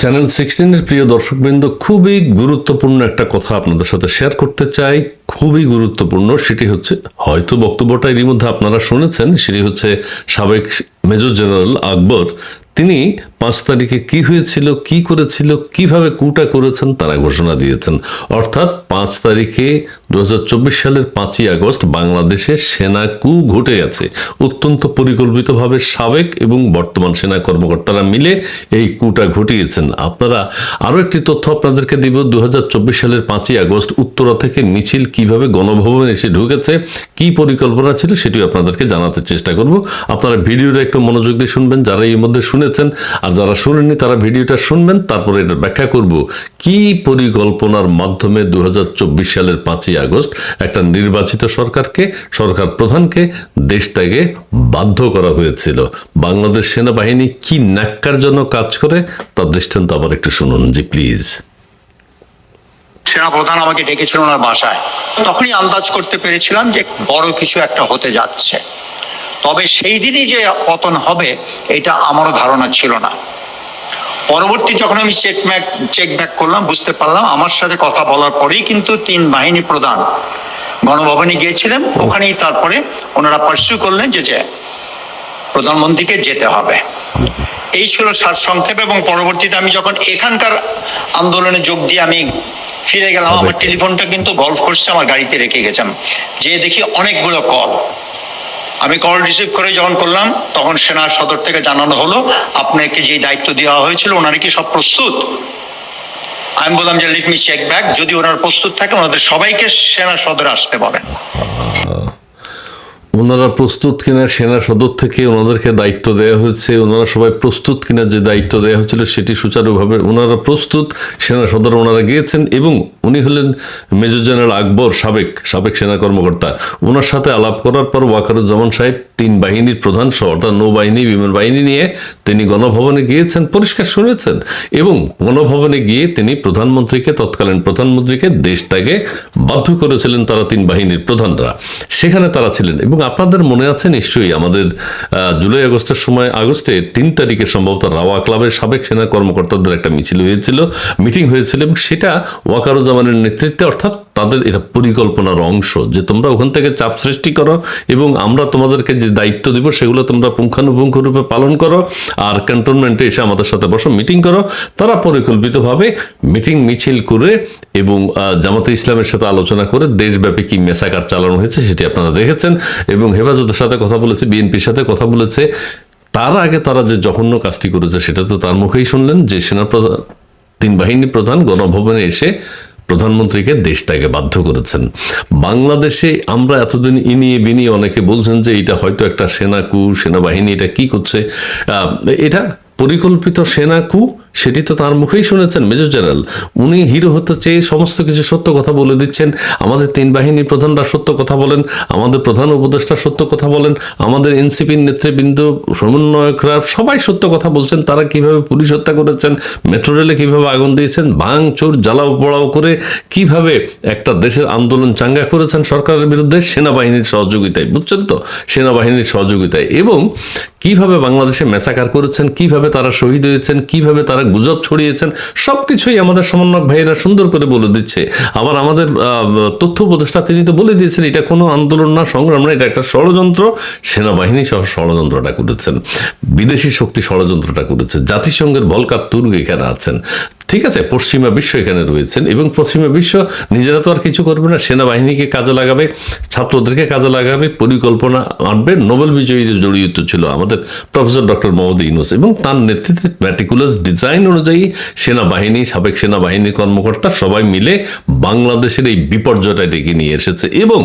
Channel সিক্সটিনের প্রিয় দর্শকবৃন্দ, খুবই গুরুত্বপূর্ণ একটা কথা আপনাদের সাথে শেয়ার করতে চাই। খুবই গুরুত্বপূর্ণ, সেটি হচ্ছে, হয়তো বক্তব্যটা এরই মধ্যে আপনারা শুনেছেন, সেটি হচ্ছে সাবেক মেজর জেনারেল আকবর তিনি পাঁচ তারিখে কি হয়েছিল, কি করেছিল, কীভাবে কুটা করেছেন তারা ঘোষণা দিয়েছেন। অর্থাৎ পাঁচ তারিখে দু সালের পাঁচই আগস্ট বাংলাদেশে সেনা কু ঘটে গেছে। অত্যন্ত পরিকল্পিতভাবে সাবেক এবং বর্তমান সেনা কর্মকর্তারা মিলে এই কুটা ঘটিয়েছেন। আপনারা আরও একটি তথ্য আপনাদেরকে দিব দু হাজার চব্বিশ সালের পাঁচই আগস্ট উত্তরা থেকে মিছিল কীভাবে গণভবনে এসে ঢুকেছে, কি পরিকল্পনা ছিল সেটিও আপনাদেরকে জানাতে চেষ্টা করব। আপনারা ভিডিওটা একটু মনোযোগ দিয়ে শুনবেন, যারা এই মধ্যে শুনেছেন আর যারা শুনেননি তারা ভিডিওটা শুনবেন, তারপরে এটা ব্যাখ্যা করব। কি পরিকল্পনার মাধ্যমে দু সালের পাঁচই আগস্ট একটা নির্বাচিত সরকারকে, সরকার প্রধানকে দেশ ত্যাগে বাধ্য করা হয়েছিল? বাংলাদেশ সেনাবাহিনী কি ন্যাক্কার জন্য কাজ করে? তার দৃষ্টান্ত আবার একটু শুনুন জি, প্লিজ। সেনাপ্রধান আমাকে ডেকেছিল ওনার বাসায়। তখনই আন্দাজ করতে পেরেছিলাম যে বড় কিছু একটা হতে যাচ্ছে। তবে সেই দিনই যে পতন হবে এটা আমারও ধারণা ছিল না। পরবর্তী যখন আমি চেক ব্যাক চেক ব্যাক করলাম বুঝতে পারলাম আমার সাথে কথা বলার পরেই কিন্তু তিন বাহিনী প্রধান গণভবনে গিয়েছিলেন। ওখানেই তারপরে ওনারা পার্সু করলেন যে যে প্রধানমন্ত্রীকে যেতে হবে। এই ছিল সার সংক্ষেপ এবং পরবর্তীতে আমি যখন এখানকার আন্দোলনে যোগ দিয়ে আমি ফিরে গেলাম আমার টেলিফোনটা কিন্তু গল্ফ করছে আমার গাড়িতে রেখে গেছিলাম যে দেখি অনেকগুলো কল আমি কল রিসিভ করে যখন করলাম, তখন সেনা সদর থেকে জানানো হলো, আপনাকে যে দায়িত্ব দেওয়া হয়েছিল, ওনারা কি সব প্রস্তুত? আমি বললাম যে লিট মি চেক ব্যাক যদি ওনার প্রস্তুত থাকে, ওনাদের সবাইকে সেনা সদরে আসতে বলেন ওনারা প্রস্তুত কিনা, সেনা সদর থেকে ওনাদেরকে দায়িত্ব দেওয়া হয়েছে, ওনারা সবাই প্রস্তুত কিনা যে দায়িত্ব দেওয়া হয়েছিল, সেটি সুচারুভাবে ওনারা প্রস্তুত, সেনা সদর ওনারা গিয়েছেন এবং উনি হলেন মেজর জেনারেল আকবর সাবেক সাবেক সেনা কর্মকর্তা। ওনার সাথে আলাপ করার পর ওয়াকারুজ্জামান সাহেব তিন বাহিনীর প্রধান সহ, অর্থাৎ নৌবাহিনী, বিমান বাহিনী নিয়ে তিনি গণভবনে গিয়েছেন, পরিষ্কার শুনেছেন। এবং গণভবনে গিয়ে তিনি প্রধানমন্ত্রীকে, তৎকালীন প্রধানমন্ত্রীকে দেশ ত্যাগে বাধ্য করেছিলেন তারা তিন বাহিনীর প্রধানরা। সেখানে তারা ছিলেন। এবং আপনাদের মনে আছে নিশ্চয়ই আমাদের জুলাই আগস্টের সময়, আগস্টে তিন তারিখে সম্ভবত রাওয়া ক্লাবের সাবেক সেনা কর্মকর্তাদের একটা মিছিল হয়েছিল, মিটিং হয়েছিল এবং সেটা ওয়াকারুজ্জামানের নেতৃত্বে, অর্থাৎ তাদের এটা পরিকল্পনার অংশ যে তোমরা ওখান থেকে চাপ সৃষ্টি করো এবং আমরা তোমাদেরকে যে দায়িত্ব দিব সেগুলো তোমরা পুঙ্খানুপুঙ্খ রূপে পালন করো আর ক্যান্টনমেন্টে এসে আমাদের সাথে বসো, মিটিং করো। তারা পরিকল্পিতভাবে মিটিং মিছিল করে এবং জামাতে ইসলামের সাথে আলোচনা করে দেশব্যাপী কি মেসাকার চালানো হয়েছে সেটি আপনারা দেখেছেন এবং হেফাজতের সাথে কথা বলেছে, বিএনপির সাথে কথা বলেছে। তার আগে তারা যে জঘন্য কাজটি করেছে সেটা তো তার মুখেই শুনলেন যে সেনাপ্রধান, তিন বাহিনী প্রধান গণভবনে এসে প্রধানমন্ত্রীকে দেশ ত্যাগে বাধ্য করেছেন। বাংলাদেশে আমরা এতদিন ইনিয়ে বিনিয়ে অনেকে বলছেন যে এটা হয়তো একটা সেনা কু, সেনাবাহিনী, এটা কি করছে? এটা পরিকল্পিত সেনা কু সেটি তো তার মুখেই শুনেছেন মেজর জেনারেল। উনি হিরো হতে চেয়ে সমস্ত কিছু সত্য কথা বলে দিচ্ছেন। আমাদের তিন বাহিনী প্রধানরা সত্য কথা বলেন, আমাদের প্রধান উপদেষ্টা সত্য কথা বলেন, আমাদের এনসিপির নেতৃবৃন্দ, সমন্বয়করা সবাই সত্য কথা বলছেন। তারা কীভাবে পুলিশ হত্যা করেছেন, মেট্রো রেলে কীভাবে আগুন দিয়েছেন, ভাঙ, চোর, জ্বালাও, পোড়াও করে কীভাবে একটা দেশের আন্দোলন চাঙ্গা করেছেন সরকারের বিরুদ্ধে, সেনাবাহিনীর সহযোগিতায়, বুঝছেন তো? সেনাবাহিনীর সহযোগিতায়। এবং কীভাবে বাংলাদেশে মেসাকার করেছেন, কীভাবে তারা শহীদ হয়েছেন, কীভাবে তারা গুজব ছড়িয়েছেন সব কিছুই আমাদের সমন্বয়ক ভাইয়েরা সুন্দর করে বলে দিচ্ছে। আবার আমাদের তথ্য উপদেষ্টা তিনি তো বলে দিয়েছেন, এটা কোনো আন্দোলন না, সংগ্রাম না, এটা একটা ষড়যন্ত্র। সেনাবাহিনী সহ ষড়যন্ত্রটা করেছেন। বিদেশি শক্তি ষড়যন্ত্রটা করেছে। জাতিসংঘের বলকার তুর্গ এখানে আছেন। ঠিক আছে, পশ্চিমা বিশ্ব এখানে রয়েছেন এবং পশ্চিমা বিশ্ব নিজেরা তো আর কিছু করবে না, সেনাবাহিনীকে কাজে লাগাবে, ছাত্রদেরকে কাজে লাগাবে, পরিকল্পনা আনবে, নোবেল বিজয়ী জড়িত ছিল আমাদের প্রফেসর ডক্টর মোহাম্মদ ইউনুস এবং তার নেতৃত্বে ম্যাটিকুলাস ডিজাইন অনুযায়ী সেনাবাহিনী, সাবেক সেনাবাহিনীর কর্মকর্তা সবাই মিলে বাংলাদেশের এই বিপর্যয়টা ডেকে নিয়ে এসেছে এবং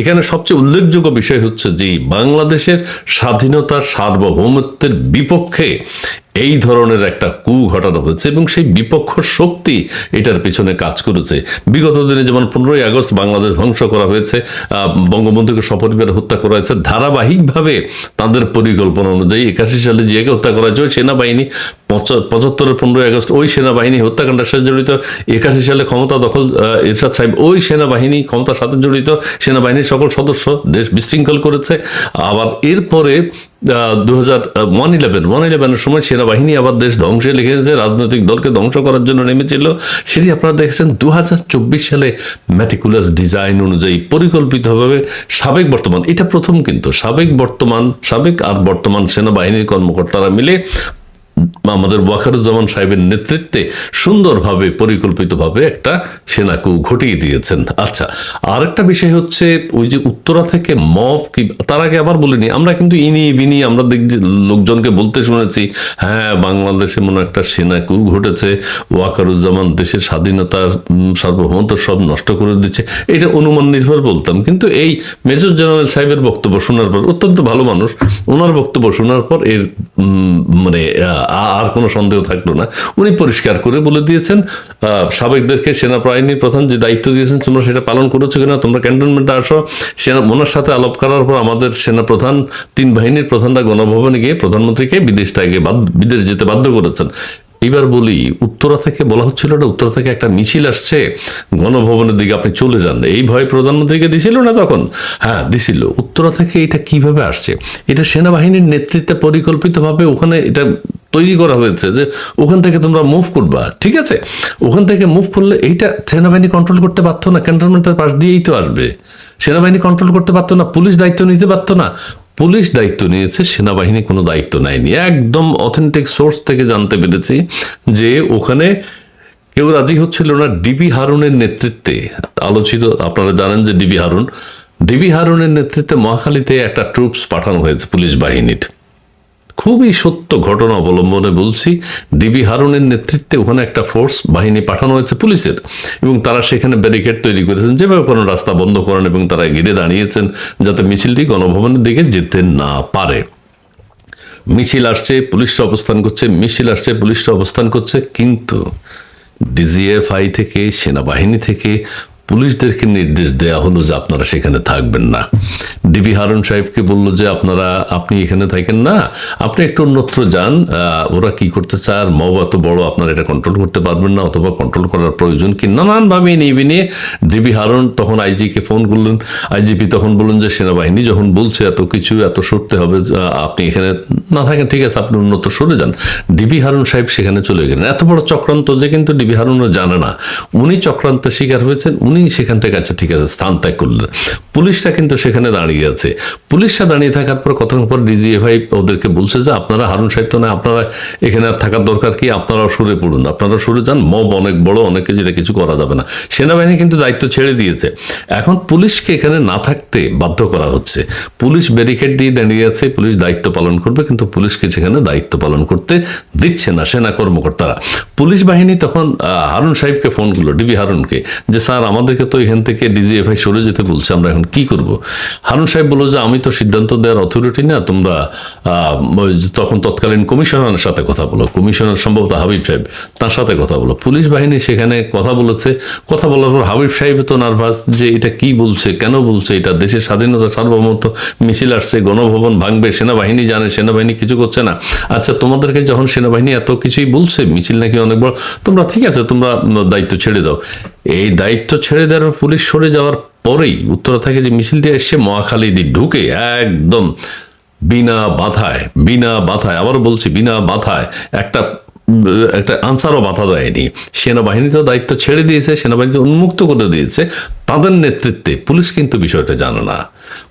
এখানে সবচেয়ে উল্লেখযোগ্য বিষয় হচ্ছে যে, বাংলাদেশের স্বাধীনতার সার্বভৌমত্বের বিপক্ষে এই ধরনের একটা কু ঘটানো হয়েছে এবং সেই বিপক্ষ শক্তি এটার পেছনে কাজ করেছে। বিগত দিনে যেমন পনেরোই আগস্ট বাংলাদেশ ধ্বংস করা হয়েছে বঙ্গবন্ধুকে সপরিবারে হত্যা করা হয়েছে, ধারাবাহিকভাবে তাদের পরিকল্পনা অনুযায়ী একাশি সালে জিয়াকে হত্যা করা হয়েছে সেনাবাহিনী পঁচাত্তরের পনেরোই আগস্ট ওই সেনাবাহিনী হত্যাকাণ্ডের সাথে জড়িত একাশি সালে ক্ষমতা দখল এরশাদ সাহেব ওই সেনাবাহিনী ক্ষমতার সাথে জড়িত, সেনাবাহিনীর সকল সদস্য দেশ বিশৃঙ্খল করেছে। আবার এরপরে দু হাজার ওয়ান ইলেভেন, ওয়ান ইলেভেনের সময় সেনাবাহিনী আবার দেশ ধ্বংসে লিখেছে, রাজনৈতিক দলকে ধ্বংস করার জন্য নেমেছিল। সেটি আপনারা দেখেছেন দু হাজার চব্বিশ সালে ম্যাটিকুলাস ডিজাইন অনুযায়ী পরিকল্পিতভাবে সাবেক বর্তমান, এটা প্রথম কিন্তু সাবেক বর্তমান, সাবেক আর বর্তমান সেনাবাহিনীর কর্মকর্তারা মিলে আমাদের ওয়াকারুজ্জামান সাহেবের নেতৃত্বে সুন্দরভাবে, পরিকল্পিতভাবে একটা সেনাকু ঘটিয়ে দিয়েছেন। আচ্ছা আরেকটা বিষয় হচ্ছে, ওই যে উত্তরা থেকে মফ কি, তার আগে আবার বলিনি, আমরা কিন্তু ইনি বিনি, আমরা দেখছি লোকজনকে বলতে শুনেছি হ্যাঁ বাংলাদেশে মনে একটা সেনাকু ঘটেছে, ওয়াকারুজ্জামান দেশের স্বাধীনতার সার্বভৌমত্ব সব নষ্ট করে দিচ্ছে। এটা অনুমান নির্ভর বলতাম, কিন্তু এই মেজর জেনারেল সাহেবের বক্তব্য শোনার পর, অত্যন্ত ভালো মানুষ, ওনার বক্তব্য শোনার পর এর মানে আর কোনো সন্দেহ থাকল না। উনি পরিষ্কার করে বলে দিয়েছেন সাবেকদেরকে সেনাবাহিনীর প্রধান যে দায়িত্ব দিয়েছেন, তোমরা সেটা পালন করেছ কিনা, তোমরা ক্যান্টনমেন্টে আসো। সেনা ওনার সাথে আলাপ করার পর আমাদের সেনা প্রধান, তিন বাহিনীর প্রধানরা গণভবনে গিয়ে প্রধানমন্ত্রীকে বিদেশ থেকে বিদেশ যেতে বাধ্য করেছেন। এবার বলি, উত্তরা থেকে বলা হচ্ছিল না, উত্তরা থেকে একটা মিছিল আসছে, গণভবনের দিকে আপনি চলে যান। এই ভয় প্রধানমন্ত্রীকে দিছিল না তখন? হ্যাঁ দিছিল। উত্তরা থেকে এটা কীভাবে আসছে? এটা সেনাবাহিনীর নেতৃত্বে পরিকল্পিতভাবে ওখানে এটা তৈরি করা হয়েছে যে ওখান থেকে তোমরা মুভ করবা, ঠিক আছে? ওখান থেকে মুভ করলে এইটা সেনাবাহিনী কন্ট্রোল করতে পারতো না ক্যান্টনমেন্টের পাশ দিয়েই তো আসবে। সেনাবাহিনী কন্ট্রোল করতে পারতো না, পুলিশ দায়িত্ব নিতে পারতো না। পুলিশ দায়িত্ব নিয়েছে, সেনাবাহিনী কোনো দায়িত্ব নেয়নি। একদম অথেন্টিক সোর্স থেকে জানতে পেরেছি যে ওখানে কেউ রাজি হচ্ছিল না ডিবি হারুনের নেতৃত্বে। আলোচিত, আপনারা জানেন যে ডিবি হারুন, ডিবি হারুনের নেতৃত্বে মহাখালীতে একটা ট্রুপস পাঠানো হয়েছে পুলিশ বাহিনীর। খুবই সত্য ঘটনা অবলম্বনে বলছি, ডিবি হারুনের নেতৃত্বে ওখানে একটা ফোর্স বাহিনী পাঠানো হয়েছে পুলিশের, এবং তারা সেখানে ব্যারিকেড তৈরি করেছেন। যেভাবে কোনো রাস্তা বন্ধ করেন এবং তারা ঘিরে দাঁড়িয়েছেন যাতে মিছিলটি গণভবনের দিকে যেতে না পারে। মিছিল আসছে, পুলিশরা অবস্থান করছে, মিছিল আসছে, পুলিশরা অবস্থান করছে, কিন্তু ডিজিএফআই থেকে, সেনাবাহিনী থেকে পুলিশদেরকে নির্দেশ দেওয়া হলো যে আপনারা সেখানে থাকবেন না। ডিবি হারুন সাহেবকে বলল যে, আপনারা, আপনি এখানে থাকেন না। আপনি একটু অন্যত্র যান। ওরা কি করতে আর মব এত বড়, আপনারা এটা কন্ট্রোল করতে পারবেন না, অথবা কন্ট্রোল করার প্রয়োজন কি? নানানভাবে নিয়ে নিয়ে ডিবি হারুন তখন আইজিকে ফোন করলেন। আইজিপি তখন বললেন যে, সেনাবাহিনী যখন বলছে এত কিছু, এত সরতে হবে আপনি এখানে না থাকেন, ঠিক আছে, আপনি অন্যত্র সরে যান। ডিবি হারুন সাহেব সেখানে চলে গেলেন। এত বড় চক্রান্ত যে কিন্তু ডিবি হারুনও জানে না। উনি চক্রান্তের শিকার হয়েছেন, উনি সেখান থেকে আচ্ছা ঠিক আছে, স্থান ত্যাগ করলেন। পুলিশটা কিন্তু সেখানে দাঁড়িয়ে আছে। পুলিশটা দাঁড়িয়ে থাকার পর কতক্ষণ পর ডিজিএফআই ওদেরকে বলছে যে, আপনারা হারুন সাহেব তো না আপনারা এখানে আর থাকার দরকার কি? আপনারাও সরে পড়ুন। আপনারা সরে যান, মব অনেক বড়, অনেক এটা কিছু করা যাবে না। সেনাবাহিনী কিন্তু দায়িত্ব ছেড়ে দিয়েছে। এখন পুলিশকে এখানে না থাকতে বাধ্য করা হচ্ছে। পুলিশ ব্যারিকেড দিয়ে দাঁড়িয়ে আছে, পুলিশ দায়িত্ব পালন করবে, কিন্তু পুলিশকে সেখানে দায়িত্ব পালন করতে দিচ্ছে না সেনা কর্মকর্তারা। পুলিশ বাহিনী তখন হারুন সাহেবকে ফোন করল, ডিবি হারুনকে, যে, স্যার আমাদেরকে তো এখান থেকে ডিজিএফআই সরে যেতে বলছে, আমরা এখন কি করব? হারুন সাহেব বলল যে, আমি তো সিদ্ধান্ত দেওয়ার অথরিটি না, তোমরা তখন তৎকালীন কমিশনারের সাথে কথা বলো। কমিশনার সম্ভবত হাবিব সাহেব, তার সাথে কথা বলো। পুলিশ বাহিনী সেখানে কথা বলেছে। কথা বলার পর হাবিব সাহেব তো নার্ভাস যে, এটা কি বলছে, কেন বলছে, এটা দেশের স্বাধীনতা সার্বভৌমত্ব, মিছিল আসছে, গণভবন ভাঙবে, সেনাবাহিনী জানে, সেনাবাহিনী কিছু করছে না। আচ্ছা তোমাদেরকে যখন সেনাবাহিনী এত কিছুই বলছে, মিছিল নাকি অনেক বড়, তোমরা ঠিক আছে, তোমরা দায়িত্ব ছেড়ে দাও। এই দায়িত্ব ছেড়ে দেওয়ার পুলিশ সরে যাওয়ার পরেই উত্তরা থেকে যে মিছিলটি এসছে মহাখালী দিয়ে ঢুকে একদম বিনা বাধায় বিনা বাধায়, আবারও বলছি বিনা বাধায় একটা একটা আনসারও বাধা দেয়নি। সেনাবাহিনী তো দায়িত্ব ছেড়ে দিয়েছে সেনাবাহিনী উন্মুক্ত করে দিয়েছে। তাদের নেতৃত্বে পুলিশ কিন্তু বিষয়টা জানে না।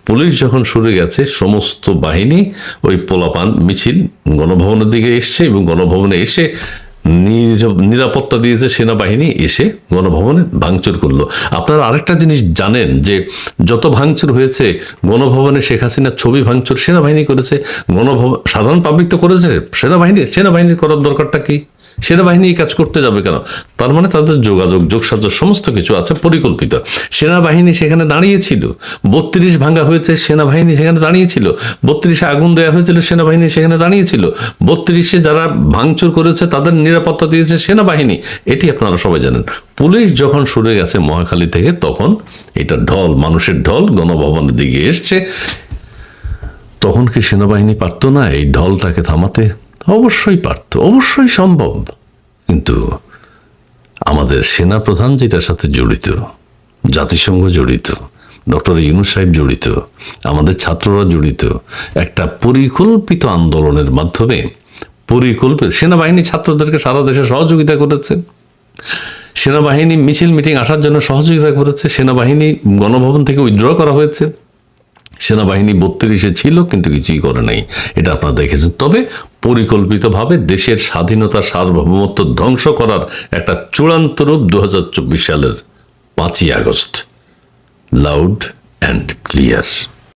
পুলিশ যখন সরে গেছে, সমস্ত বাহিনী ওই পোলাপান মিছিল গণভবনের দিকে এসছে এবং গণভবনে এসে নিরাপত্তা দিয়েছে সেনাবাহিনী এসে গণভবনে ভাঙচুর করল। আপনারা আরেকটা জিনিস জানেন যে যত ভাঙচুর হয়েছে, গণভবনে শেখ হাসিনার ছবি ভাঙচুর সেনাবাহিনী করেছে গণভবন সাধারণ পাবলিক তো করেছে, সেনাবাহিনী সেনাবাহিনীর করার দরকারটা কি? সেনাবাহিনী এই কাজ করতে যাবে কেন? তার মানে তাদের যোগাযোগ যোগসাজ সমস্ত কিছু আছে পরিকল্পিত। সেনাবাহিনী সেখানে দাঁড়িয়েছিল। বত্রিশ ভাঙা হয়েছে, সেনাবাহিনী সেখানে দাঁড়িয়েছিল। বত্রিশে আগুন দেওয়া হয়েছিল, সেনাবাহিনী সেখানে দাঁড়িয়েছিল। বত্রিশে যারা ভাঙচুর করেছে, তাদের নিরাপত্তা দিয়েছে সেনাবাহিনী। এটি আপনারা সবাই জানেন। পুলিশ যখন সরে গেছে মহাখালী থেকে, তখন এটা ঢল, মানুষের ঢল গণভবনের দিকে এসছে। তখন কি সেনাবাহিনী পারতো না এই ঢলটাকে থামাতে? অবশ্যই পারত অবশ্যই সম্ভব। কিন্তু আমাদের সেনা প্রধান যেটার সাথে জড়িত, জাতিসংঘ জড়িত, ডক্টর ইউনুস সাহেব জড়িত, আমাদের ছাত্ররা জড়িত, একটা পরিকল্পিত আন্দোলনের মাধ্যমে পরিকল্পিত সেনাবাহিনী ছাত্রদেরকে সারা দেশে সহযোগিতা করেছে। সেনাবাহিনী মিছিল, মিটিং আসার জন্য সহযোগিতা করেছে। সেনাবাহিনী গণভবন থেকে উইথড্র করা হয়েছে। সেনাবাহিনী বত্রিশে ছিল, কিন্তু কিছুই করে নাই। এটা আপনারা দেখেছেন। তবে পরিকল্পিতভাবে দেশের স্বাধীনতা সার্বভৌমত্ব ধ্বংস করার একটা চূড়ান্ত রূপ দু হাজার চব্বিশ সালের পাঁচই আগস্ট। Loud and clear